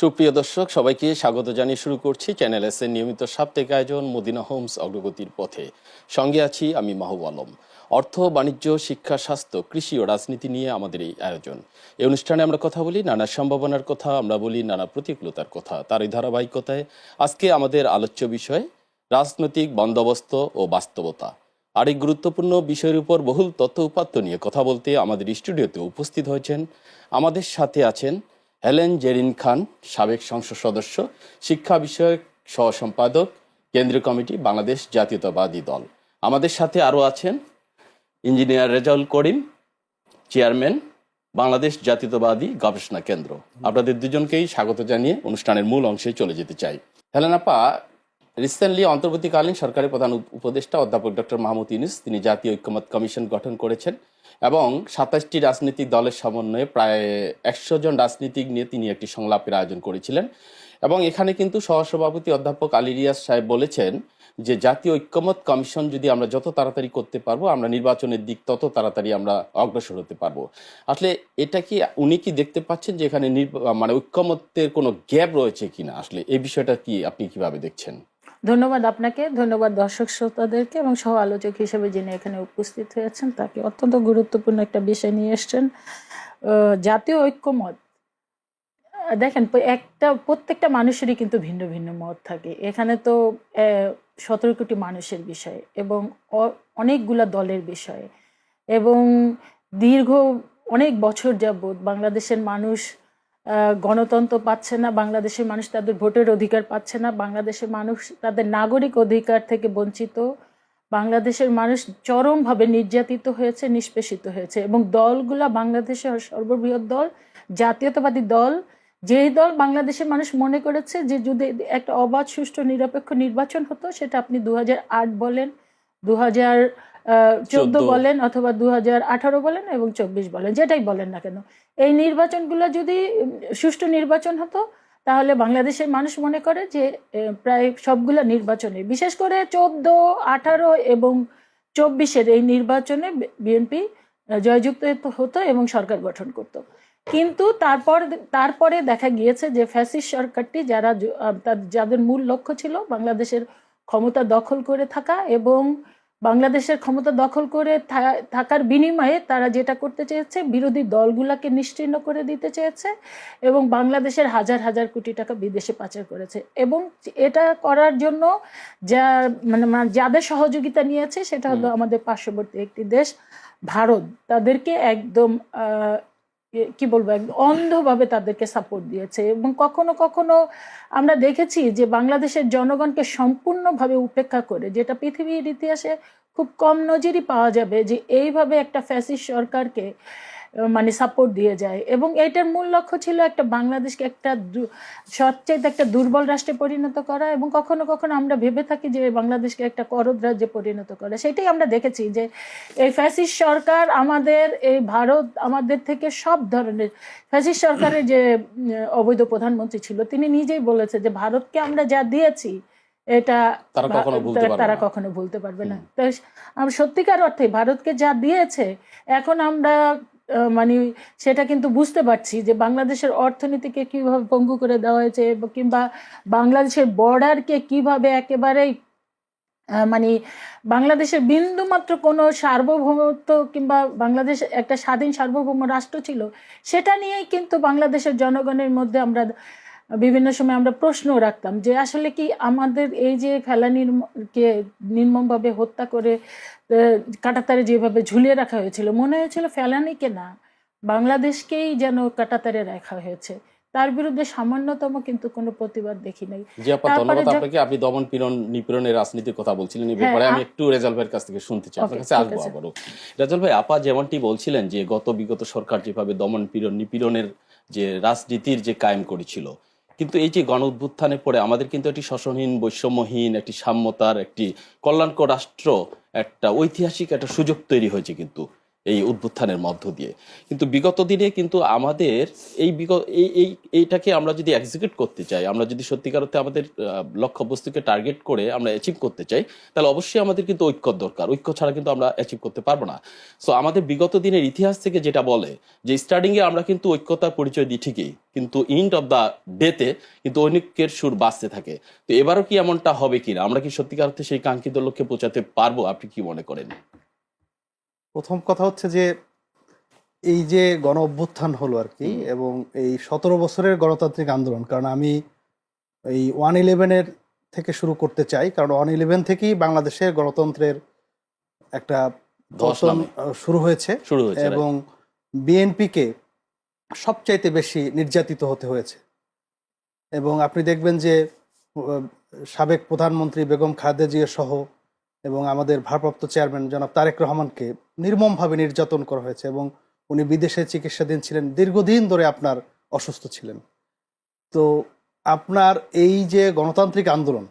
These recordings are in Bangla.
সুপ্রিয় দর্শক, সবাইকে স্বাগত জানিয়ে শুরু করছি চ্যানেল এস এর নিয়মিত সাপ্তাহিক আয়োজন মদিনা হোমস অগ্রগতির পথে। সঙ্গে আছি আমি মাহবুব আলম। অর্থ, বাণিজ্য, শিক্ষা, স্বাস্থ্য, কৃষি ও রাজনীতি নিয়ে আমাদের এই আয়োজন। এই অনুষ্ঠানে আমরা কথা বলি নানা সম্ভাবনার কথা, আমরা বলি নানা প্রতিকূলতার কথা। তার এই ধারাবাহিকতায় আজকে আমাদের আলোচ্য বিষয়, রাজনৈতিক বন্দোবস্ত ও বাস্তবতা। আর এই গুরুত্বপূর্ণ বিষয়ের উপর বহুল তথ্য উপাত্ত নিয়ে কথা বলতে আমাদের স্টুডিওতে উপস্থিত হয়েছেন। আমাদের সাথে আছেন হেলেন জেরিন খান, সাবেক সংসদ সদস্য, শিক্ষা বিষয়ক সহ সম্পাদক কেন্দ্রীয় কমিটি, বাংলাদেশ জাতীয়তাবাদী দল। আমাদের সাথে আরও আছেন ইঞ্জিনিয়ার রেজাউল করিম, চেয়ারম্যান, বাংলাদেশ জাতীয়তাবাদী গবেষণা কেন্দ্র। আপনাদের দুজনকেই স্বাগত জানিয়ে অনুষ্ঠানের মূল অংশে চলে যেতে চাই। হেলেনাপা রিসেন্টলি অন্তর্বর্তীকালীন সরকারের প্রধান উপদেষ্টা অধ্যাপক ডক্টর মাহমুদ ইউনুস, তিনি জাতীয় ঐক্যমত কমিশন গঠন করেছেন। এবং সাতাশটি রাজনৈতিক দলের সমন্বয়ে প্রায় একশো জন রাজনীতিক নিয়ে তিনি একটি সংলাপের আয়োজন করেছিলেন। এবং এখানে কিন্তু সহসভাপতি অধ্যাপক আলী রিয়াজ সাহেব বলেছেন যে, জাতীয় ঐক্যমত কমিশন যদি আমরা যত তাড়াতাড়ি করতে পারব, আমরা নির্বাচনের দিক তত তাড়াতাড়ি আমরা অগ্রসর হতে পারব। আসলে এটা কি, উনি কি দেখতে পাচ্ছেন যে এখানে মানে ঐক্যমত্যের কোনো গ্যাপ রয়েছে কিনা? আসলে এই বিষয়টা কি, আপনি কীভাবে দেখছেন? ধন্যবাদ আপনাকে, ধন্যবাদ দর্শক শ্রোতাদেরকে এবং সহ আলোচক হিসেবে যিনি এখানে উপস্থিত হয়েছেন, তাকে অত্যন্ত গুরুত্বপূর্ণ একটা বিষয় নিয়ে এসছেন জাতীয় ঐক্যমত। দেখেন একটা, প্রত্যেকটা মানুষেরই কিন্তু ভিন্ন ভিন্ন মত থাকে। এখানে তো সতেরো কোটি মানুষের বিষয় এবং অনেকগুলা দলের বিষয় এবং দীর্ঘ অনেক বছর যাবৎ বাংলাদেশের মানুষ গণতন্ত্র পাচ্ছে না, বাংলাদেশের মানুষ তাদের ভোটের অধিকার পাচ্ছে না, বাংলাদেশের মানুষ তাদের নাগরিক অধিকার থেকে বঞ্চিত, বাংলাদেশের মানুষ চরমভাবে নির্যাতিত হয়েছে, নিষ্পেষিত হয়েছে এবং দলগুলা বাংলাদেশের সর্ববৃহৎ দল, জাতীয়তাবাদী দল, যেই দল বাংলাদেশের মানুষ মনে করেছে যে যদি একটা অবাধ, সুষ্ঠু, নিরপেক্ষ নির্বাচন হতো, সেটা আপনি দু হাজার আট বলেন, দু হাজার চোদ্দ বলেন অথবা দু হাজার আঠারো বলেন এবং চব্বিশ বলেন যেটাই বলেন না কেন। এই নির্বাচনগুলো যদি সুষ্ঠু নির্বাচন হতো তাহলে বাংলাদেশের মানুষ মনে করে যে প্রায় সবগুলো নির্বাচনে বিশেষ করে চোদ্দ আঠারো এবং চব্বিশের এই নির্বাচনে বিএনপি জয়যুক্ত হতো এবং সরকার গঠন করত। কিন্তু তারপর তারপরে দেখা গিয়েছে যে ফ্যাসিস সরকারটি যারা যাদের মূল লক্ষ্য ছিল বাংলাদেশের ক্ষমতা দখল করে থাকা এবং বাংলাদেশের ক্ষমতা দখল করে থা- থাকার বিনিময়ে তারা যেটা করতে চেয়েছে বিরোধী দলগুলাকে নিশ্চিহ্ন করে দিতে চেয়েছে এবং বাংলাদেশের হাজার হাজার কোটি টাকা বিদেশে পাচার করেছে। এবং এটা করার জন্য যা মানে যাদের সহযোগিতা নিয়েছে সেটা হলো আমাদের পার্শ্ববর্তী একটি দেশ ভারত। তাদেরকে একদম কি বলব অন্ধভাবে তাদেরকে সাপোর্ট দিয়েছে এবং কখনো কখনো আমরা দেখেছি যে বাংলাদেশের জনগণকে সম্পূর্ণভাবে উপেক্ষা করে, যেটা পৃথিবীর ইতিহাসে খুব কম নজিরই পাওয়া যাবে যে এইভাবে একটা ফ্যাসিস সরকারকে মানে সাপোর্ট দিয়ে যায়। এবং এইটার মূল লক্ষ্য ছিল একটা বাংলাদেশকে একটা সবচেয়ে একটা দুর্বল রাষ্ট্রে পরিণত করা এবং কখনো কখনো আমরা ভেবে থাকি যে বাংলাদেশকে একটা করদ রাজ্যে পরিণত করা। সেটাই আমরা দেখেছি যে এই ফ্যাসিস্ট সরকার আমাদের এই ভারত আমাদের থেকে সব ধরনের ফ্যাসিস সরকারের যে অবৈধ প্রধানমন্ত্রী ছিল তিনি নিজেই বলেছে যে ভারতকে আমরা যা দিয়েছি এটা তারা কখনো ভুলতে পারবে না। তো সত্যিকার অর্থে ভারতকে যা দিয়েছে এখন আমরা মানে সেটা কিন্তু বুঝতে পারছি যে বাংলাদেশের অর্থনীতিকে কীভাবে পঙ্গু করে দেওয়া হয়েছে কিংবা বাংলাদেশের বর্ডারকে কীভাবে একেবারেই মানে বাংলাদেশের বিন্দু মাত্র কোনো সার্বভৌমত্ব কিংবা বাংলাদেশ একটা স্বাধীন সার্বভৌম রাষ্ট্র ছিল, সেটা নিয়েই কিন্তু বাংলাদেশের জনগণের মধ্যে আমরা বিভিন্ন সময় আমরা প্রশ্ন রাখতাম যে আসলে কি আমাদের এই যে ফেলানির কে নির্মমভাবে হত্যা করে কাটাতারে যেভাবে ঝুলিয়ে রাখা হয়েছিল মনে হয়েছিল ফেলানিকে না বাংলাদেশকেই যেন কাটাতারে রাখা হয়েছে। তার বিরুদ্ধে সামান্যতম কিন্তু কোনো প্রতিবাদ দেখি নাই। আপনাকে। আপনি দমন পীড়ন নিপীড়নের রাজনীতির কথা বলছিলেন এই হ্যাঁ, ব্যাপারে আমি একটু রেজাল ভাইয়ের কাছ থেকে শুনতে চাই। আপনার কাছে আসব আবারও। রেজাল ভাই আপা যেমনটি বলছিলেন যে গত বিগত সরকার যেভাবে দমন পীড়ন নিপীড়নের যে রাজনীতির যে কায়েম করেছিল কিন্তু এই যে গণ উত্থানে পড়ে আমাদের কিন্তু একটি শোষণহীন, বৈষম্যহীন, একটি সাম্যতার, একটি কল্যাণকর রাষ্ট্র, একটা ঐতিহাসিক একটা সুযোগ তৈরি হয়েছে কিন্তু। এই উদ্বুত্থানের মধ্য দিয়ে। কিন্তু বিগত দিনে কিন্তু আমাদের এই বিগত এই এই, এইটাকে আমরা যদি এক্সিকিউট করতে চাই, আমরা যদি সত্যিকার অর্থে আমাদের লক্ষ্যবস্তুকে টার্গেট করে আমরা অ্যাচিভ করতে চাই, তাহলে অবশ্যই আমাদের কিন্তু ঐক্য দরকার। ঐক্য ছাড়া কিন্তু আমরা অ্যাচিভ করতে পারব না। সো আমাদের বিগত দিনের ইতিহাস থেকে যেটা বলে যে স্টার্টিংয়ে আমরা কিন্তু ঐক্যতার পরিচয় দিই ঠিকই, কিন্তু ইন্ড অফ দা ডেতে কিন্তু ঐক্যের সুর বাঁচতে থাকে। তো এবারও কি এমনটা হবে কিনা? আমরা কি সত্যিকার অর্থে সেই কাঙ্ক্ষিত লক্ষ্যে পৌঁছাতে পারব? আপনি কি মনে করেন? প্রথম কথা হচ্ছে যে এই যে গণ অভ্যুত্থান হলো আর কি এবং এই সতেরো বছরের গণতান্ত্রিক আন্দোলন কারণ আমি এই ওয়ান ইলেভেনের থেকে শুরু করতে চাই কারণ ওয়ান ইলেভেন থেকেই বাংলাদেশের গণতন্ত্রের একটা। আহ, শুরু হয়েছে? এবং বিএনপিকে সবচাইতে বেশি নির্যাতিত হতে হয়েছে এবং আপনি দেখবেন যে সাবেক প্রধানমন্ত্রী বেগম খালেদা জিয়া সহ এবং আমাদের ভারপ্রাপ্ত চেয়ারম্যান জনাব তারেক রহমানকে নির্মমভাবে নির্যাতন করা হয়েছে এবং উনি বিদেশে চিকিৎসাধীন ছিলেন দীর্ঘদিন ধরে আপনার অসুস্থ ছিলেন। তো আপনার এই যে গণতান্ত্রিক আন্দোলন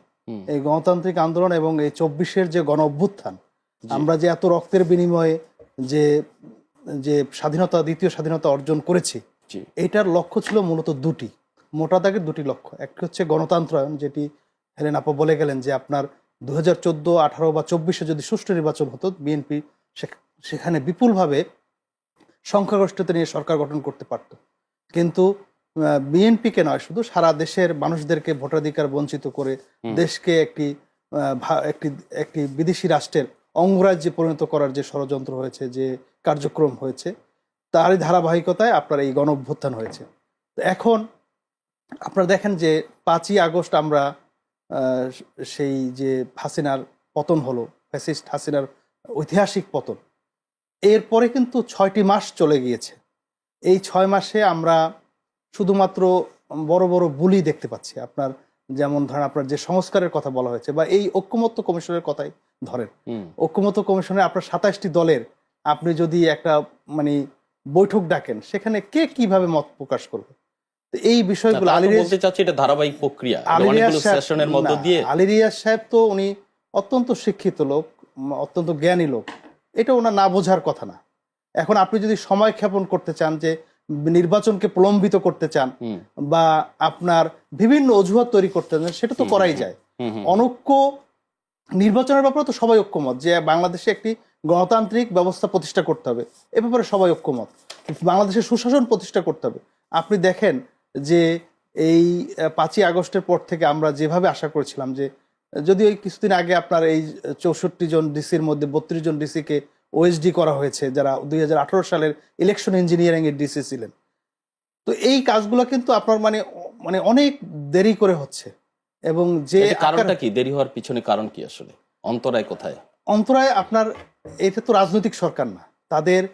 এই গণতান্ত্রিক আন্দোলন এবং এই চব্বিশের যে গণ অভ্যুত্থান আমরা যে এত রক্তের বিনিময়ে যে যে স্বাধীনতা দ্বিতীয় স্বাধীনতা অর্জন করেছি এটার লক্ষ্য ছিল মূলত দুটি মোটা দাগের দুটি লক্ষ্য। একটি হচ্ছে গণতন্ত্রায়ন যেটি হেলেন আপা বলে গেলেন যে আপনার দু হাজার চোদ্দ আঠারো বা চব্বিশে যদি সুষ্ঠু নির্বাচন হতো বিএনপি সেখানে বিপুলভাবে সংখ্যাগরিষ্ঠতা নিয়ে সরকার গঠন করতে পারত। কিন্তু বিএনপিকে নয় শুধু সারা দেশের মানুষদেরকে ভোটাধিকার বঞ্চিত করে দেশকে একটি একটি একটি বিদেশি রাষ্ট্রের অঙ্গরাজ্যে পরিণত করার যে ষড়যন্ত্র হয়েছে যে কার্যক্রম হয়েছে তারই ধারাবাহিকতায় আপনার এই গণ অভ্যুত্থান হয়েছে এখন আপনারা দেখেন যে পাঁচই আগস্ট আমরা সেই যে হাসিনার পতন হলো ফ্যাসিস্ট হাসিনার ঐতিহাসিক পতন এরপরে কিন্তু ছয়টি মাস চলে গিয়েছে। এই ছয় মাসে আমরা শুধুমাত্র বড় বড় বুলি দেখতে পাচ্ছি। আপনার যেমন ধরেন আপনার যে সংস্কারের কথা বলা হয়েছে বা এই ঐক্যমত্য কমিশনের কথাই ধরেন। ঐক্যমত্য কমিশনে আপনার সাতাশটি দলের আপনি যদি একটা মানে বৈঠক ডাকেন সেখানে কে কীভাবে মত প্রকাশ করবে? এই বিষয়গুলো বলতে চাচ্ছি এটা ধারাবাহিক প্রক্রিয়া। সেশনের মধ্য দিয়ে আলিরিয়াজ সাহেব তো উনি অত্যন্ত শিক্ষিত লোক অত্যন্ত জ্ঞানী লোক। এটা ওনার না বোঝার কথা না। এখন আপনি যদি সময় ক্ষেপণ করতে চান যে নির্বাচনকে প্রলম্বিত করতে চান বা আপনার বিভিন্ন অজুহাত তৈরি করতে চান সেটা তো করাই যায়। অনৈক্য নির্বাচনের ব্যাপারে তো সবাই ঐক্যমত যে বাংলাদেশে একটি গণতান্ত্রিক ব্যবস্থা প্রতিষ্ঠা করতে হবে এ ব্যাপারে সবাই ঐক্যমত। বাংলাদেশে সুশাসন প্রতিষ্ঠা করতে হবে। আপনি দেখেন যে এই পাঁচই আগস্টের পর থেকে আমরা যেভাবে আশা করেছিলাম যে যদি ওই কিছুদিন আগে আপনার এই চৌষট্টি জন ডিসির মধ্যে বত্রিশ জন ডিসিকে ওএসডি করা হয়েছে যারা দুই হাজার আঠারো সালের ইলেকশন ইঞ্জিনিয়ারিং এর ডিসি ছিলেন তো এই কাজগুলো কিন্তু আপনার মানে মানে অনেক দেরি করে হচ্ছে। এবং যে কারণটা কি? দেরি হওয়ার পিছনে কারণ কি আসলে? অন্তরায় কোথায়? অন্তরায় আপনার এটা তো রাজনৈতিক সরকার না। তাদের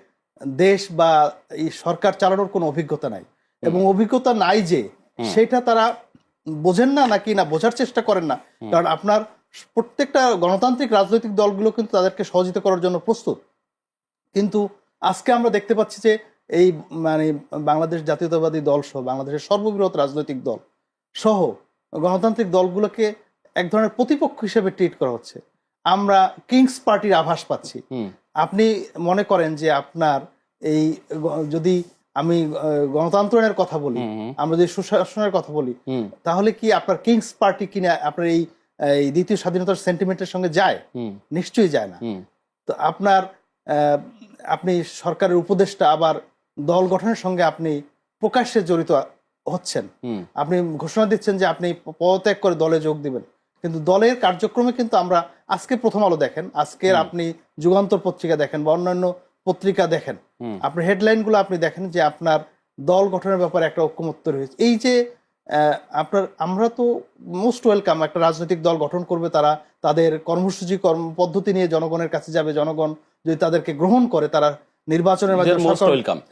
দেশ বা এই সরকার চালানোর কোনো অভিজ্ঞতা নাই। এবং অভিজ্ঞতা নাই যে সেটা তারা বোঝেন না নাকি না বোঝার চেষ্টা করেন না। কারণ আপনার প্রত্যেকটা গণতান্ত্রিক রাজনৈতিক দলগুলো কিন্তু তাদেরকে সহযোগিতা করার জন্য প্রস্তুত। কিন্তু আজকে আমরা দেখতে পাচ্ছি যে এই মানে বাংলাদেশ জাতীয়তাবাদী দল সহ বাংলাদেশের সর্ববৃহৎ রাজনৈতিক দল সহ গণতান্ত্রিক দলগুলোকে এক ধরনের প্রতিপক্ষ হিসেবে ট্রিট করা হচ্ছে। আমরা কিংস পার্টির আভাস পাচ্ছি। আপনি মনে করেন যে আপনার এই যদি আমি গণতন্ত্রের কথা বলি আমরা যদি সুশাসনের কথা বলি তাহলে কি আপনার কিংস পার্টি কিনা আপনার এই দ্বিতীয় স্বাধীনতার সেন্টিমেন্টের সঙ্গে যায়? নিশ্চয়ই যায় না। তো আপনার আপনি সরকারের উপদেষ্টা আবার দল গঠনের সঙ্গে আপনি প্রকাশ্যে জড়িত হচ্ছেন। আপনি ঘোষণা দিচ্ছেন যে আপনি পদত্যাগ করে দলে যোগ দিবেন। কিন্তু দলের কার্যক্রমে কিন্তু আমরা আজকে প্রথম আলো দেখেন। আজকের আপনি যুগান্তর পত্রিকা দেখেন বা অন্যান্য পত্রিকা দেখেন। আপনার হেডলাইনগুলো আপনি দেখেন যে আপনার দল গঠনের ব্যাপারে একটা ঐক্যমত্য রয়েছে। এই যে আপনার আমরা তো মোস্ট ওয়েলকাম একটা রাজনৈতিক দল গঠন করবে তারা তাদের কর্মসূচি কর্ম পদ্ধতি নিয়ে জনগণের কাছে যাবে। জনগণ যদি তাদেরকে গ্রহণ করে তারা নির্বাচনের মাধ্যমে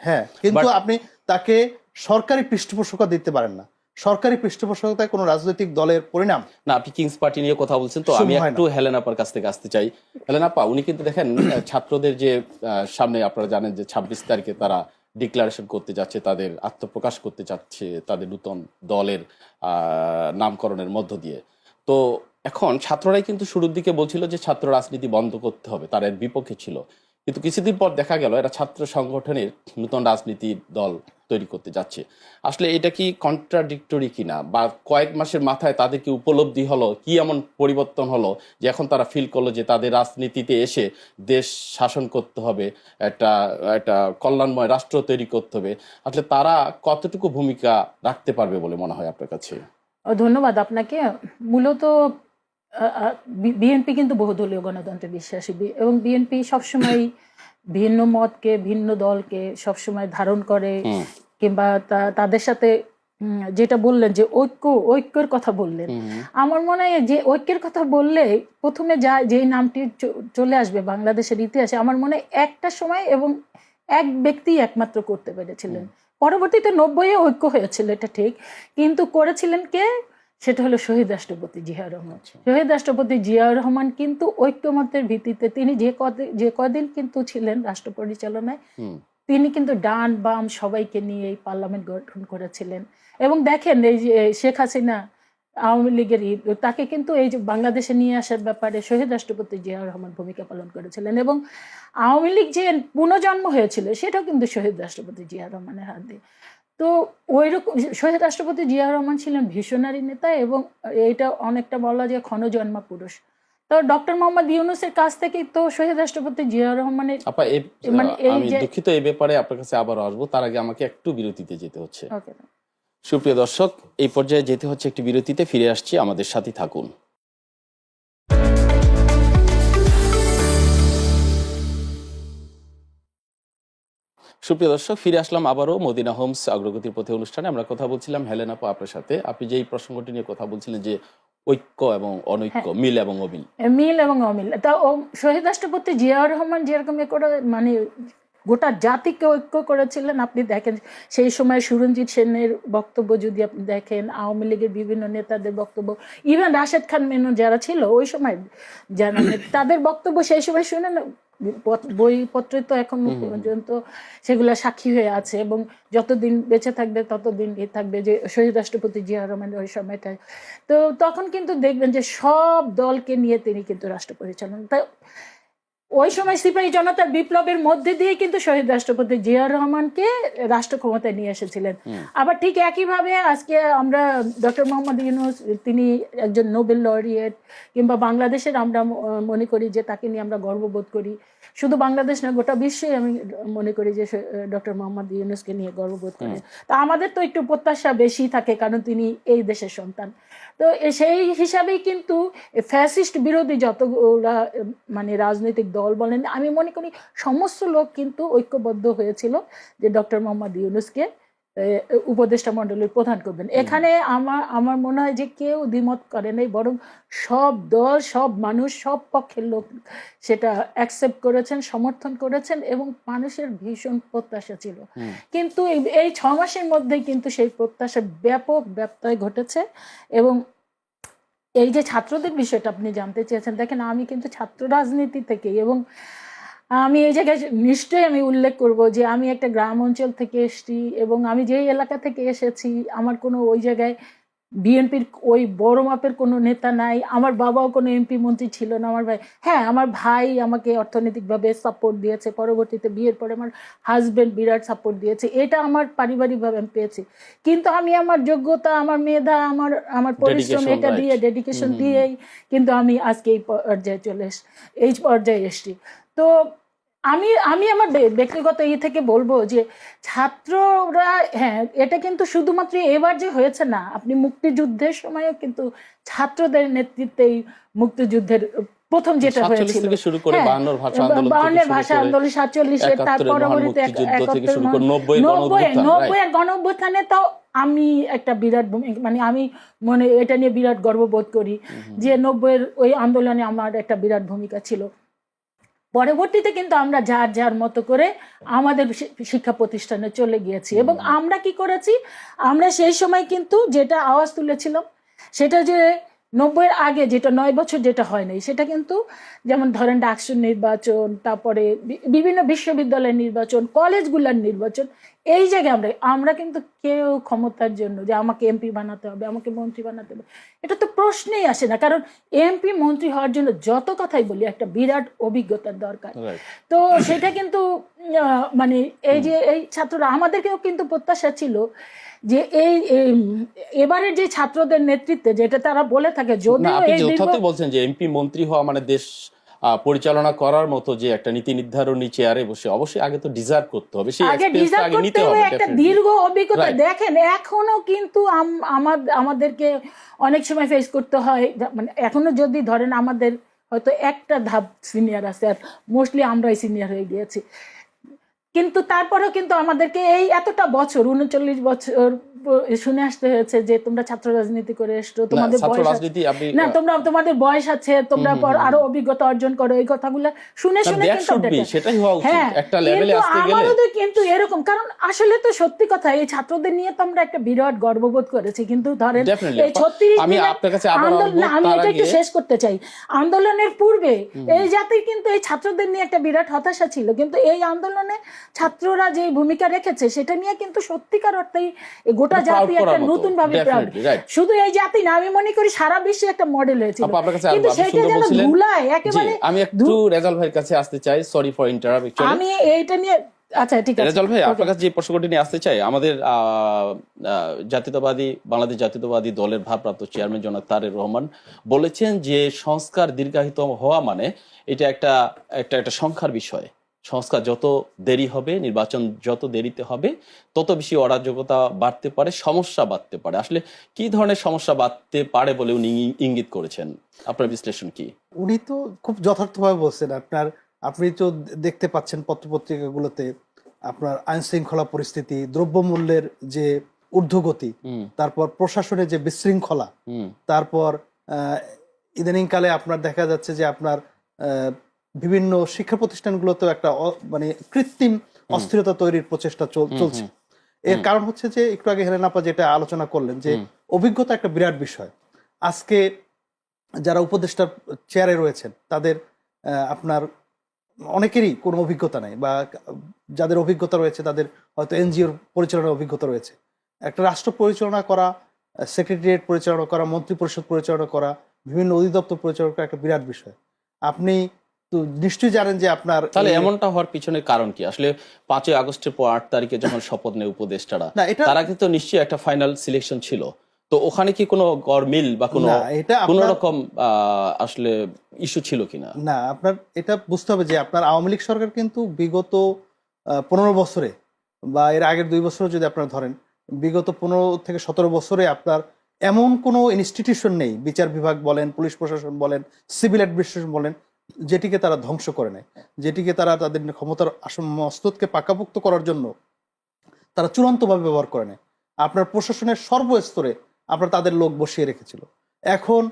হ্যাঁ কিন্তু আপনি তাকে সরকারি পৃষ্ঠপোষকতা দিতে পারেন না। সরকারি পৃষ্ঠপোষকতায় কোনো রাজনৈতিক দলের পরিণাম? না আপনি কিংস পার্টি নিয়ে কথা বলছেন তো আমি একটু হেলেন আপার কাছ থেকে আসতে চাই। হেলেন আপা উনি কিন্তু দেখেন ছাত্রদের যে সামনে আপনারা জানেন যে ছাব্বিশ তারিখে তারা ডিক্লারেশন করতে যাচ্ছে তাদের আত্মপ্রকাশ করতে চাচ্ছে তাদের নূতন দলের নামকরণের মধ্য দিয়ে। তো এখন ছাত্ররাই কিন্তু শুরুর দিকে বলছিল যে ছাত্র রাজনীতি বন্ধ করতে হবে তারা এর বিপক্ষে ছিল। কিন্তু কিছুদিন পর দেখা গেল এরা ছাত্র সংগঠনের নূতন রাজনীতি দল তৈরি করতে যাচ্ছে। আসলে এটা কি কন্ট্রাডিক্টরি কিনা? বা কয়েক মাসের মাথায় তাদের কি উপলব্ধি হলো? কি এমন পরিবর্তন হলো যে এখন তারা ফিল করল যে তাদের রাজনীতিতে এসে দেশ শাসন করতে হবে, একটা একটা কল্যাণময় রাষ্ট্র তৈরি করতে হবে। আসলে তারা কতটুকু ভূমিকা রাখতে পারবে বলে মনে হয় আপনার কাছে? ধন্যবাদ আপনাকে। মূলত বিএনপি কিন্তু বহুদলীয় গণতন্ত্রে বিশ্বাসী। এবং বিএনপি সবসময় ভিন্ন মতকে ভিন্ন দলকে সবসময় ধারণ করে কিংবা তাদের সাথে যেটা বললেন যে ঐক্য ঐক্যের কথা বললেন। আমার মনে হয় যে ঐক্যের কথা বললে প্রথমে যা যেই নামটি চলে আসবে বাংলাদেশের ইতিহাসে আমার মনে হয় একটা সময় এবং এক ব্যক্তি একমাত্র করতে পেরেছিলেন। পরবর্তীতে নব্বইয়ে ঐক্য হয়েছিল এটা ঠিক। কিন্তু করেছিলেন কে? সেটা হলো শহীদ রাষ্ট্রপতি জিয়াউর রহমান। শহীদ রাষ্ট্রপতি জিয়াউর রহমান কিন্তু ঐক্যমতের ভিত্তিতে তিনি যে কদিন যে কদিন কিন্তু ছিলেন রাষ্ট্র পরিচালনায় তিনি কিন্তু ডান বাম সবাইকে নিয়ে এই পার্লামেন্ট গঠন করেছিলেন। এবং দেখেন এই যে শেখ হাসিনা আওয়ামী লীগের তাকে কিন্তু এই যে বাংলাদেশে নিয়ে আসার ব্যাপারে শহীদ রাষ্ট্রপতি জিয়াউর রহমান ভূমিকা পালন করেছিলেন এবং আওয়ামী লীগ যে পুনর্জন্ম হয়েছিল সেটাও কিন্তু শহীদ রাষ্ট্রপতি জিয়াউর রহমানের হাত। দিয়ে তো ওই রকম শহীদ রাষ্ট্রপতি জিয়াউর রহমান ছিলেন ভীষণারী নেতা এবং এটা অনেকটা বলা যায় ক্ষণজন্মা পুরুষ। তো ডক্টর মোহাম্মদ ইউনুসের কাছ থেকেই তো শহীদ রাষ্ট্রপতি জিয়াউর রহমানের মানে আমি দুঃখিত এই ব্যাপারে আপনার কাছে আবারও আসব। তার আগে আমাকে একটু বিরতিতে যেতে হচ্ছে। সুপ্রিয় দর্শক এই পর্যায়ে যেতে হচ্ছে একটি বিরতিতে ফিরে আসছি আমাদের সাথে থাকুন। সুপ্রিয় দর্শক ফিরে আসলাম আবারও মদিনা হোমস অগ্রগতির পথে অনুষ্ঠানে। আমরা কথা বলছিলাম হেলেন আপু আপনার সাথে। আপনি যে এই প্রসঙ্গটি নিয়ে কথা বলছিলেন যে ঐক্য এবং অনৈক্য মিল এবং অমিল। মিল এবং অমিল। তা শহীদ রাষ্ট্রপতি জিয়াউর রহমান যেরকম করে মানে গোটা জাতিকে ঐক্য করেছিলেন আপনি দেখেন সেই সময় সুরঞ্জিত সেনের বক্তব্য যদি আপনি দেখেন আওয়ামী লীগের বিভিন্ন নেতাদের বক্তব্য ইভেন রাশেদ খান মেনু যারা ছিল ওই সময় যারা তাদের বক্তব্য সেই সময় শুনে বইপত্রে তো এখন পর্যন্ত সেগুলো সাক্ষী হয়ে আছে এবং যতদিন বেঁচে থাকবে ততদিন এ থাকবে যে শহীদ রাষ্ট্রপতি জিয়া রহমানের ওই সময়টায়। তো তখন কিন্তু দেখবেন যে সব দলকে নিয়ে তিনি কিন্তু রাষ্ট্র পরিচালনা তাই ওই সময় সিপাহী জনতার বিপ্লবের মধ্যে দিয়ে কিন্তু শহীদ রাষ্ট্রপতি জিয়াউর রহমানকে রাষ্ট্র ক্ষমতায় নিয়ে এসেছিলেন। আবার ঠিক একইভাবে আজকে আমরা ডক্টর মোহাম্মদ ইউনুস তিনি একজন নোবেল লরিয়েট কিংবা বাংলাদেশের আমরা মনে করি যে তাকে নিয়ে আমরা গর্ববোধ করি। শুধু বাংলাদেশ না গোটা বিশ্বে আমি মনে করি যে ডক্টর মোহাম্মদ ইউনুসকে নিয়ে গর্ববোধ করি। তা আমাদের তো একটু প্রত্যাশা বেশি থাকে কারণ তিনি এই দেশের সন্তান। তো সেই হিসাবেই কিন্তু ফ্যাসিস্ট বিরোধী যতগুলা মানে রাজনৈতিক দল বলেন আমি মনে করি সমস্ত লোক কিন্তু ঐক্যবদ্ধ হয়েছিল যে ডক্টর মোহাম্মদ ইউনুসকে উপদেষ্টা মণ্ডলীর প্রধান করবেন। এখানে আমার আমার মনে হয় যে কেউ দ্বিমত করে নাই বরং সব দল সব মানুষ সব পক্ষের লোক সেটা অ্যাকসেপ্ট করেছেন সমর্থন করেছেন এবং মানুষের ভীষণ প্রত্যাশা ছিল। কিন্তু এই- ছ মাসের মধ্যেই কিন্তু সেই প্রত্যাশা ব্যাপক ব্যত্যয় ঘটেছে এবং এই যে ছাত্রদের বিষয়টা আপনি জানতে চেয়েছেন, দেখেন আমি কিন্তু ছাত্র রাজনীতি থেকে এবং আমি এই জায়গায় নিশ্চয়ই আমি উল্লেখ করব যে আমি একটা গ্রাম অঞ্চল থেকে এসেছি এবং আমি যেই এলাকা থেকে এসেছি, আমার কোনো ওই জায়গায় বিএনপির ওই বড় মাপের কোনো নেতা নাই আমার বাবাও কোনো এমপি মন্ত্রী ছিল না আমার ভাই হ্যাঁ আমার ভাই আমাকে অর্থনৈতিকভাবে সাপোর্ট দিয়েছে পরবর্তীতে বিয়ের পরে আমার হাজবেন্ড বিরাট সাপোর্ট দিয়েছে এটা আমার পারিবারিকভাবে আমি পেয়েছি। কিন্তু আমি আমার যোগ্যতা আমার মেধা আমার আমার পরিশ্রম এটা দিয়ে ডেডিকেশন দিয়েই কিন্তু আমি আজকে এই পর্যায়ে চলে এস এই পর্যায়ে এসছি। তো আমি আমি আমার ব্যক্তিগত ই থেকে বলব যে ছাত্ররা হ্যাঁ এটা কিন্তু শুধুমাত্র এবার যে হয়েছে না আপনি মুক্তিযুদ্ধের সময়ও কিন্তু ছাত্রদের নেতৃত্বেই মুক্তিযুদ্ধের প্রথম যেটা 47 হয়েছিল। শুরু করে হ্যাঁ, 52 ভাষা আন্দোলন ভাষা সাতচল্লিশের তার 71 পরবর্তীতে একাত্তর শুরু করে 90 এর নব্বই গণঅভ্যুত্থানে তাও আমি একটা বিরাট ভূমিকা মানে আমি মনে এটা নিয়ে বিরাট গর্ববোধ করি যে নব্বইয়ের ওই আন্দোলনে আমার একটা বিরাট ভূমিকা ছিল। পরবর্তীতে কিন্তু আমরা যার যার মতো করে আমাদের শিক্ষা প্রতিষ্ঠানে চলে গিয়েছি এবং আমরা কি করেছি? আমরা সেই সময় কিন্তু যেটা আওয়াজ তুলেছিলাম সেটা যে নব্বইয়ের আগে যেটা নয় বছর যেটা হয় নাই সেটা কিন্তু যেমন ধরেন ডাকসুর নির্বাচন তারপরে বিভিন্ন বিশ্ববিদ্যালয়ের নির্বাচন কলেজগুলোর নির্বাচন এই জায়গায় আমরা আমরা কিন্তু কেউ ক্ষমতার জন্য যে আমাকে এমপি বানাতে হবে আমাকে মন্ত্রী বানাতে হবে এটা তো প্রশ্নেই আসে না। কারণ এমপি মন্ত্রী হওয়ার জন্য যত কথাই বলি একটা বিরাট অভিজ্ঞতার দরকার। তো সেটা কিন্তু মানে এই যে এই ছাত্ররা আমাদেরকেও কিন্তু প্রত্যাশা ছিল যে এই এবারের যে ছাত্রদের নেতৃত্বে যেটা তারা বলে থাকে যদি বলছেন যে এমপি মন্ত্রী হওয়া মানে দেশ পরিচালনা করার মতো যে একটা নীতি নির্ধারণী চেয়ারে বসে অবশ্যই আগে তো ডিজার্ভ করতে হবে। সেই আগে এক্সপেরিয়েন্সটা ডিজার্ভ আগে নিতে হবে একটা দীর্ঘ অভিজ্ঞতা দেখেন এখনও কিন্তু আমাদ- আমাদেরকে অনেক সময় ফেস করতে হয়। মানে এখনও যদি ধরেন আমাদের হয়তো একটা ধাপ সিনিয়র আছে আর মোস্টলি আমরাই সিনিয়র হয়ে গিয়েছি। কিন্তু তারপরেও কিন্তু আমাদেরকে এই এতটা বছর উনচল্লিশ বছর শুনে আসতে হয়েছে যে তোমরা ছাত্র রাজনীতি করে এসছো তোমাদের বয়স না তোমরা তোমাদের বয়স আছে তোমরা পর আরও অভিজ্ঞতা অর্জন করো এই কথাগুলো শুনে শুনে কিন্তু সেটাই হওয়া উচিত হ্যাঁ একটা লেভেলে কিন্তু আসতে গেলে। আমারও তো কিন্তু এরকম কারণ আসলে তো সত্যি কথা এই ছাত্রদের নিয়ে তো আমরা একটা বিরাট গর্ববোধ করেছি কিন্তু ধরেন এই ছত্রিশ আমি আপনার কাছে আবার আন্দোলন না, আমি এটা একটু শেষ করতে চাই। আন্দোলনের পূর্বে এই জাতির কিন্তু এই ছাত্রদের নিয়ে একটা বিরাট হতাশা ছিল কিন্তু এই আন্দোলনে ছাত্ররা যে ভূমিকা রেখেছে সেটা নিয়ে কিন্তু সত্যিকার অর্থেই গোটা জাতি একটা নতুন ভাবে. শুধু এই জাতি না আমি মনে করি সারা বিশ্বে একটা মডেল হয়েছিল আসব। কিন্তু সেটা যেন। ধুলায় একেবারে আমি একটু রেজাল ভাইয়ের কাছে আসতে চাই সরি ফর ইন্টারাপ্ট আমি এইটা নিয়ে আচ্ছা ঠিক আছে রেজাল ভাই আপনার কাছে যে প্রসঙ্গটি নিয়ে আসতে চাই আমাদের জাতীয়তাবাদী বাংলাদেশ জাতীয়তাবাদী দলের ভারপ্রাপ্ত চেয়ারম্যান জনাব তারেক রহমান বলেছেন যে সংস্কার দীর্ঘায়িত হওয়া মানে এটা একটা একটা একটা সংখ্যার বিষয় সংস্কার যত দেরি হবে নির্বাচন যত দেরিতে হবে তত বেশি অরাজকতা বাড়তে পারে সমস্যা বাড়তে পারে। আসলে কি ধরনের সমস্যা বাড়তে পারে বলে উনি ইঙ্গিত করেছেন? আপনার বিশ্লেষণ কি? উনি তো খুব যথার্থভাবে বলছেন আপনার আপনি তো দেখতে পাচ্ছেন পত্রপত্রিকাগুলোতে আপনার আইন শৃঙ্খলা পরিস্থিতি দ্রব্যমূল্যের যে ঊর্ধ্বগতি তারপর প্রশাসনের যে বিশৃঙ্খলা তারপর ইদানিংকালে আপনার দেখা যাচ্ছে যে আপনার বিভিন্ন শিক্ষা প্রতিষ্ঠানগুলোতেও একটা মানে কৃত্রিম অস্থিরতা তৈরির প্রচেষ্টা চল- চলছে। এর কারণ হচ্ছে যে একটু আগে হেলেনাপা যেটা আলোচনা করলেন যে অভিজ্ঞতা একটা বিরাট বিষয়। আজকে যারা উপদেষ্টার চেয়ারে রয়েছেন তাদের আপনার অনেকেরই কোনো অভিজ্ঞতা নাই বা যাদের অভিজ্ঞতা রয়েছে তাদের হয়তো এনজিওর পরিচালনার অভিজ্ঞতা রয়েছে। একটা রাষ্ট্র পরিচালনা করা সেক্রেটারিয়েট পরিচালনা করা মন্ত্রী পরিষদ পরিচালনা করা বিভিন্ন অধিদপ্তর পরিচালনা করা একটা বিরাট বিষয়। আপনি তো নিশ্চয়ই জানেন যে আপনার তাহলে এমনটা হওয়ার পিছনে কারণ কি? আসলে পাঁচই আগস্টের পর আট তারিখে যখন শপথ নেয় উপদেষ্টারা তারা কিন্তু নিশ্চয়ই একটা ফাইনাল সিলেকশন ছিল। তো ওখানে কি কোনো গরমিল বা কোনো কোন রকম আসলে ইস্যু ছিল কিনা? না আপনার এটা বুঝতে হবে যে আপনার আওয়ামী লীগ সরকার কিন্তু বিগত পনেরো বছরে বা এর আগের দুই বছরে যদি আপনারা ধরেন বিগত পনেরো থেকে সতেরো বছরে আপনার এমন কোনো ইনস্টিটিউশন নেই। বিচার বিভাগ বলেন পুলিশ প্রশাসন বলেন সিভিল অ্যাডমিনিস্ট্রেশন বলেন যেটিকে তারা ধ্বংস করে নেয়, যেটিকে তারা তাদের ক্ষমতার আসন মস্তদকে পাকাপোক্ত করার জন্য তারা চূড়ান্তভাবে ব্যবহার করে নেয়। আপনার প্রশাসনের সর্বস্তরে আপনার তাদের লোক বসিয়ে রেখেছিল। এখন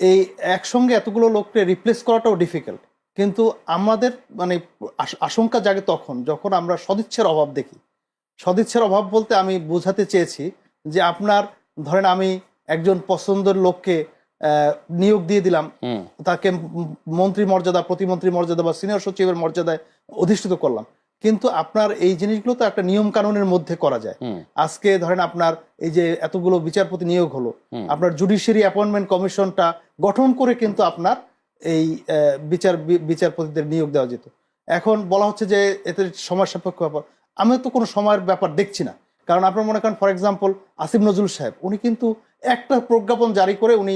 এই একসঙ্গে এতগুলো লোককে রিপ্লেস করাটাও ডিফিকাল্ট কিন্তু আমাদের মানে আশঙ্কা জাগে তখন, যখন আমরা সদিচ্ছার অভাব দেখি। সদিচ্ছার অভাব বলতে আমি বোঝাতে চেয়েছি যে আপনার, ধরেন আমি একজন পছন্দের লোককে নিয়োগ দিয়ে দিলাম। তাকে মন্ত্রী মর্যাদা প্রতিমন্ত্রী মর্যাদা বা সিনিয়র সচিবের মর্যাদায় অধিষ্ঠিত করলাম। কিন্তু আপনার এই জিনিসগুলো তো একটা নিয়ম কানুনের মধ্যে করা যায়। আজকে ধরেন আপনার এই যে এতগুলো বিচারপতি নিয়োগ হলো আপনার জুডিশিয়ারি অ্যাপয়েন্টমেন্ট কমিশনটা গঠন করে কিন্তু আপনার এই বিচার বিচারপতিদের নিয়োগ দেওয়া যেত। এখন বলা হচ্ছে যে এতে সময় সাপেক্ষ ব্যাপার। আমি তো কোনো সময়ের ব্যাপার দেখছি না। কারণ আপনার মনে করেন ফর এক্সাম্পল আসিফ নজরুল সাহেব উনি কিন্তু একটা প্রজ্ঞাপন জারি করে উনি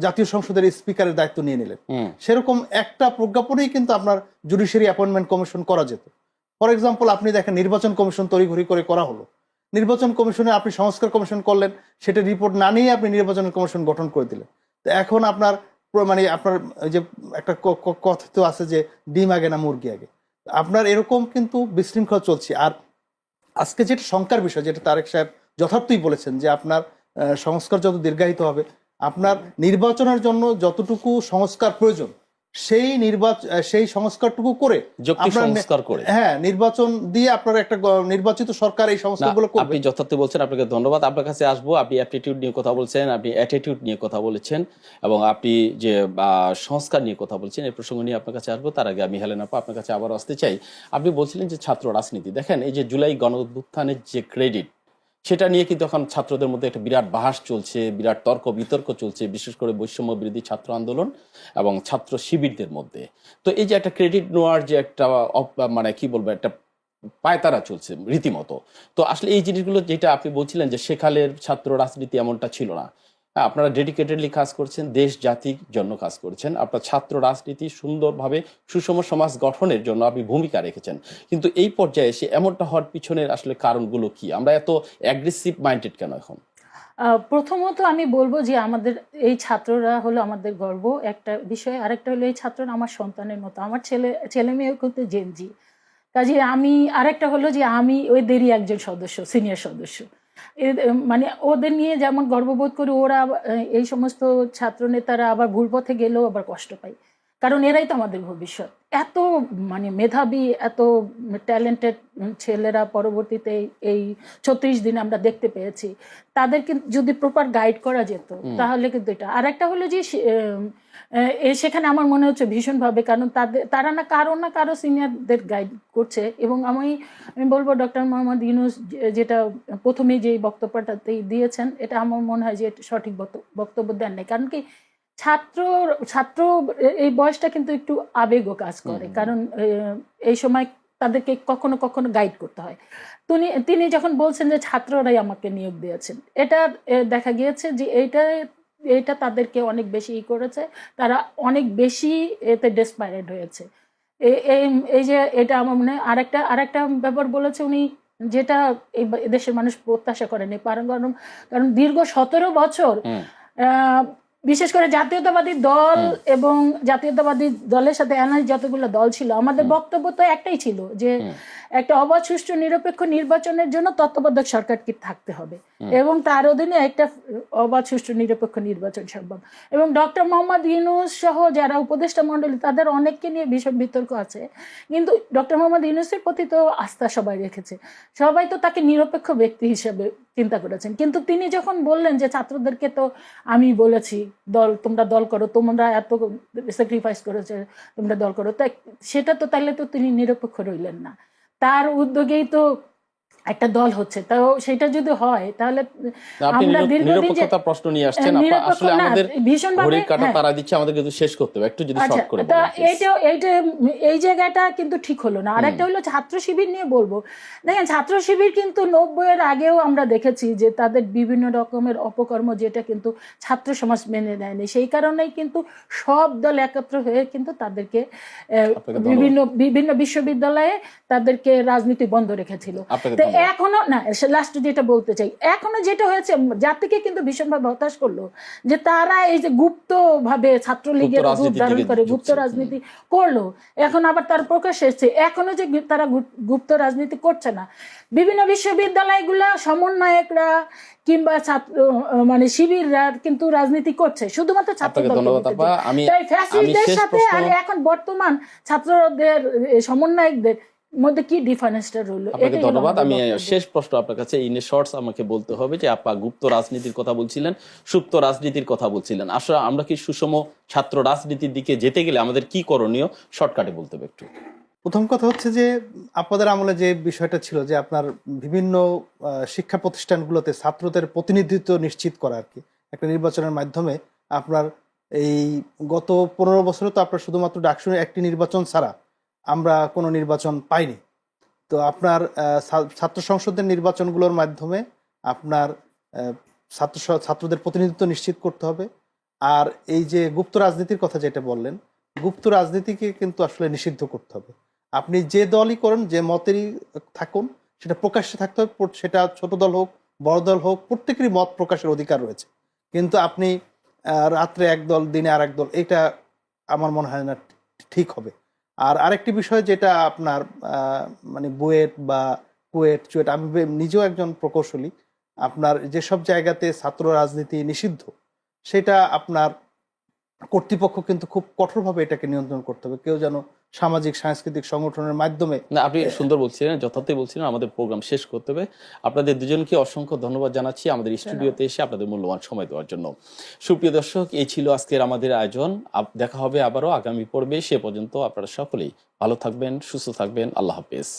জাতীয় সংসদের স্পিকারের দায়িত্ব নিয়ে নিলেন। সেরকম একটা প্রজ্ঞাপনেই কিন্তু আপনার জুডিশিয়ারি অ্যাপয়েন্টমেন্ট কমিশন করা যেত। ফর এক্সাম্পল আপনি দেখেন নির্বাচন কমিশন তড়িঘড়ি করে করা হলো। নির্বাচন কমিশনে আপনি সংস্কার কমিশন করলেন সেটা রিপোর্ট না নিয়ে আপনি নির্বাচন কমিশন গঠন করে দিলেন। তো এখন আপনার মানে আপনার যে একটা ক- ক- কথা তো আছে যে ডিম আগে না মুরগি আগে। আপনার এরকম কিন্তু বিশৃঙ্খলা চলছে। আর আজকে যেটা শঙ্কার বিষয় যেটা তারেক সাহেব যথার্থই বলেছেন যে আপনার সংস্কার যত দীর্ঘায়িত হবে আপনার নির্বাচনের জন্য যতটুকু সংস্কার প্রয়োজন সেই নির্বাচন সেই সংস্কারটুকু করে সংস্কার করে। হ্যাঁ নির্বাচন দিয়ে আপনার একটা নির্বাচিত সরকার এই সংস্কারগুলো করবে। আপনি যথার্থ বলছেন আপনাকে ধন্যবাদ। আপনার কাছে আসব আপনি অ্যাপটিটিউড নিয়ে কথা বলছেন আপনি অ্যাটিটিউড নিয়ে কথা বলেছেন এবং আপনি যে সংস্কার নিয়ে কথা বলছেন এই প্রসঙ্গ নিয়ে আপনার কাছে আসব। তার আগে আমি হেলেন আপা আপনার কাছে আবার আসতে চাই। আপনি বলছিলেন যে ছাত্র রাজনীতি। দেখেন এই যে জুলাই গণ যে ক্রেডিট সেটা নিয়ে কিন্তু এখন ছাত্রদের মধ্যে একটা বিরাট বাহাস চলছে, বিরাট তর্ক, বিতর্ক চলছে, বিশেষ করে বৈষম্য বিরোধী ছাত্র আন্দোলন এবং ছাত্র শিবিরদের মধ্যে। তো এই যে একটা ক্রেডিট নেওয়ার যে একটা মানে কি বলব, একটা পায়তারা চলছে রীতিমতো। তো আসলে এই জিনিসগুলো যেটা আপনি বলছিলেন যে সেকালের ছাত্র রাজনীতি এমনটা ছিল না। আপনারা ডেডিকেটেডলি কাজ করছেন, দেশ জাতির জন্য কাজ করছেন। আপনার ছাত্র রাজনীতি সুন্দরভাবে সুষম সমাজ গঠনের জন্য আপনি ভূমিকা রেখেছেন। কিন্তু এই পর্যায়ে এসে এমনটা হওয়ার পিছনের আসলে কারণগুলো কি? আমরা এত অ্যাগ্রেসিভ মাইন্ডেড কেন এখন? প্রথমত আমি বলব যে আমাদের এই ছাত্ররা হলো আমাদের গর্ব। একটা বিষয়, আরেকটা হলো এই ছাত্ররা আমার সন্তানের মতো। আমার ছেলে ছেলে মেয়েও কিন্তু জেনজি কাজে আমি, আরেকটা হলো যে আমি ওই দেরি একজন সদস্য সিনিয়র সদস্য। মানে ওদের নিয়ে যেমন গর্ববোধ করি, ওরা এই সমস্ত ছাত্র নেতারা আবার ভুল পথে গেলেও আবার কষ্ট পায়। কারণ এরাই তো আমাদের ভবিষ্যৎ। এত মানে মেধাবী এত ট্যালেন্টেড ছেলেরা পরবর্তীতে এই- ছত্রিশ দিন আমরা দেখতে পেয়েছি। তাদেরকে যদি প্রপার গাইড করা যেত তাহলে কিন্তু এটা। আর একটা হলো যে সেখানে আমার মনে হচ্ছে ভীষণভাবে কারণ তাদের তারা না কারও না কারও সিনিয়রদের গাইড করছে এবং আমি আমি বলব ডক্টর মোহাম্মদ ইউনুস যেটা প্রথমেই যে বক্তব্যটাতেই দিয়েছেন এটা আমার মনে হয় যে সঠিক বক্তব্য দেন নাই। কারণ কি ছাত্র ছাত্র এই বয়সটা কিন্তু একটু আবেগও কাজ করে। কারণ এই সময় তাদেরকে কখনো কখনো গাইড করতে হয়। তিনি তিনি যখন বলছেন যে ছাত্ররাই আমাকে নিয়োগ দিয়েছেন এটা দেখা গিয়েছে যে এইটা এটা তাদেরকে অনেক বেশি ই করেছে। তারা অনেক বেশি এতে ডেসপায়ার্ড হয়েছে। এই এই যে এটা আমার মনে হয় আরেকটা আরেকটা ব্যাপার বলেছে উনি যেটা এই দেশের মানুষ প্রত্যাশা করেনি। কারণ কারণ কারণ দীর্ঘ সতেরো বছর বিশেষ করে জাতীয়তাবাদী দল এবং জাতীয়তাবাদী দলের সাথে অ্যালায়েন্স যতগুলো দল ছিল আমাদের বক্তব্য তো একটাই ছিল যে একটা অবাধ সুষ্ঠু নিরপেক্ষ নির্বাচনের জন্য তত্ত্বাবধায়ক সরকারকে থাকতে হবে? এবং তার অধীনে একটা অবাধ সুষ্ঠু নিরপেক্ষ নির্বাচন সম্ভব। এবং ডক্টর মোহাম্মদ ইউনুস সহ যারা উপদেষ্টা মণ্ডলী তাদের অনেককে নিয়ে ভীষণ বিতর্ক আছে। কিন্তু ডক্টর মোহাম্মদ ইউনুসের প্রতি তো আস্থা সবাই রেখেছে। সবাই তো তাকে নিরপেক্ষ ব্যক্তি হিসেবে চিন্তা করেছেন। কিন্তু তিনি যখন বললেন যে ছাত্রদেরকে তো আমি বলেছি দল তোমরা দল করো তোমরা এত স্যাক্রিফাইস করেছে তোমরা দল করো তাই সেটা তো তাহলে তো তিনি নিরপেক্ষ রইলেন না। তার উদ্যোগেই তো একটা দল হচ্ছে। তাও সেটা যদি হয় তাহলে আমরা দীর্ঘদিন যে প্রশ্ন নিয়ে আসছেন আসলে আমাদের ভীষণভাবে- ঘড়ির কাটা হ্যাঁ। তারা দিচ্ছে আমাদের কিন্তু শেষ করতে হবে। একটু যদি আচ্ছা শর্ট করে তা। এইটা এইটা এই জায়গাটা কিন্তু ঠিক হলো না। আর একটা হলো ছাত্র শিবির নিয়ে বলব। দেখেন ছাত্র শিবির কিন্তু নব্বইয়ের আগেও আমরা দেখেছি যে তাদের বিভিন্ন রকমের অপকর্ম যেটা কিন্তু ছাত্র সমাজ মেনে নেয়নি। সেই কারণেই কিন্তু সব দল একত্র হয়ে কিন্তু তাদেরকে বিভিন্ন বিভিন্ন বিশ্ববিদ্যালয়ে তাদেরকে রাজনীতি বন্ধ রেখেছিল। তো। এখনও না লাস্ট যেটা বলতে চাই এখনও যেটা হয়েছে জাতিকে কিন্তু ভীষণভাবে হতাশ করল যে তারা এই যে গুপ্ত ভাবে ছাত্রলীগের রূপ ধারণ করে গুপ্ত রাজনীতি করল এখন আবার তার প্রকাশ এসছে এখনও যে তারা গুপ্ত রাজনীতি করছে না। বিভিন্ন বিশ্ববিদ্যালয়গুলা সমন্বয়করা কিংবা ছাত্র মানে শিবিররা কিন্তু রাজনীতি করছে শুধুমাত্র ছাত্র তাই ফ্যাসিস্টদের সাথে আর এখন বর্তমান ছাত্রদের সমন্বয়কদের মধ্যে কি ডিফারেন্সটা রইল? আপনাকে ধন্যবাদ। আমি শেষ প্রশ্ন আপনার কাছে ইন শর্টস আমাকে বলতে হবে যে আপা গুপ্ত রাজনীতির কথা বলছিলেন সুপ্ত রাজনীতির কথা বলছিলেন। আসলে আমরা কি সুষম ছাত্র রাজনীতির দিকে যেতে গেলে আমাদের কি করণীয়? শর্টকাটে বলতে হবে একটু। প্রথম কথা হচ্ছে যে আপনাদের আমলে যে বিষয়টা ছিল যে আপনার বিভিন্ন আহ, শিক্ষা প্রতিষ্ঠানগুলোতে ছাত্রদের প্রতিনিধিত্ব নিশ্চিত করা আর কি। একটা নির্বাচনের মাধ্যমে আপনার এই গত পনেরো বছরে তো আপনার শুধুমাত্র ডাকসুনের একটি নির্বাচন ছাড়া আমরা কোনো নির্বাচন পাইনি। তো আপনার ছাত্র সংসদের নির্বাচনগুলোর মাধ্যমে আপনার ছাত্র ছাত্রদের প্রতিনিধিত্ব নিশ্চিত করতে হবে। আর এই যে গুপ্ত রাজনীতির কথা যেটা বললেন, গুপ্ত রাজনীতিকে কিন্তু আসলে নিষিদ্ধ করতে হবে। আপনি যে দলই করেন, যে মতেরই থাকুন, সেটা প্রকাশ্যে থাকতে হবে। সেটা ছোট দল হোক, বড় দল হোক, প্রত্যেকেরই মত প্রকাশের অধিকার রয়েছে। কিন্তু আপনি রাত্রে এক দল, দিনে আর এক দল, এটা আমার মনে হয় না ঠিক হবে। আর আরেকটি বিষয় যেটা আপনার মানে বুয়েট বা কুয়েট, চুয়েট, আমি নিজেও একজন প্রকৌশলী, আপনার যেসব জায়গাতে ছাত্র রাজনীতি নিষিদ্ধ, সেটা আপনার কর্তৃপক্ষ কিন্তু খুব কঠোরভাবে এটাকে নিয়ন্ত্রণ করতে হবে। কেউ যেন সামাজিক সাংস্কৃতিক সংগঠনের মাধ্যমে। না আপনি সুন্দর বলছিলেন যথার্থই বলছিলেন আমাদের প্রোগ্রাম শেষ করতে হবে। আপনাদের দুজনকে অসংখ্য ধন্যবাদ জানাচ্ছি আমাদের স্টুডিওতে এসে আপনাদের মূল্যবান সময় দেওয়ার জন্য। সুপ্রিয় দর্শক এই ছিল আজকের আমাদের আয়োজন। দেখা হবে আবারও আগামী পর্বে। সে পর্যন্ত আপনারা সকলেই ভালো থাকবেন সুস্থ থাকবেন। আল্লাহ হাফেজ।